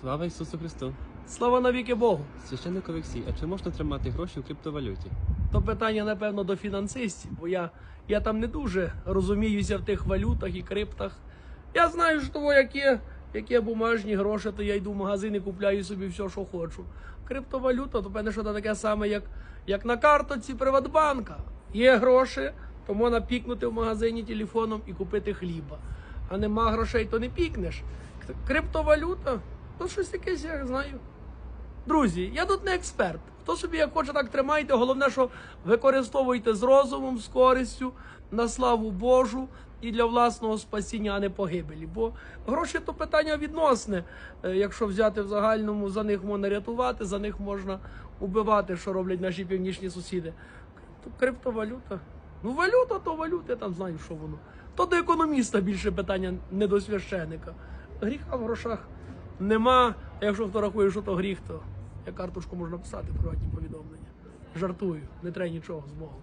Слава Ісусу Христу! Слава навіки Богу! Священник Олексій, а чи можна тримати гроші у криптовалюті? То питання, напевно, до фінансистів, бо я, я там не дуже розуміюся в тих валютах і криптах. Я знаю, що того, як є, як є бумажні гроші, то я йду в магазин і купляю собі все, що хочу. Криптовалюта, то певне, що це таке саме, як, як на картоці Приватбанка. Є гроші, то можна пікнути в магазині телефоном і купити хліба. А нема грошей, то не пікнеш. Криптовалюта, то щось якесь, я знаю. Друзі, я тут не експерт. Хто собі як хоче, так тримайте. Головне, що використовуйте з розумом, з користю, на славу Божу і для власного спасіння, а не погибелі. Бо гроші то питання відносне. Е, Якщо взяти в загальному, за них можна рятувати, за них можна убивати, що роблять наші північні сусіди. То криптовалюта. Ну, валюта, то валюта, я там знаю, що воно. То до економіста більше питання, не до священика. Гріха в грошах нема. Якщо хто рахує, що то гріх, то я карточку можна писати, приватні повідомлення. Жартую, не треба нічого з Богом.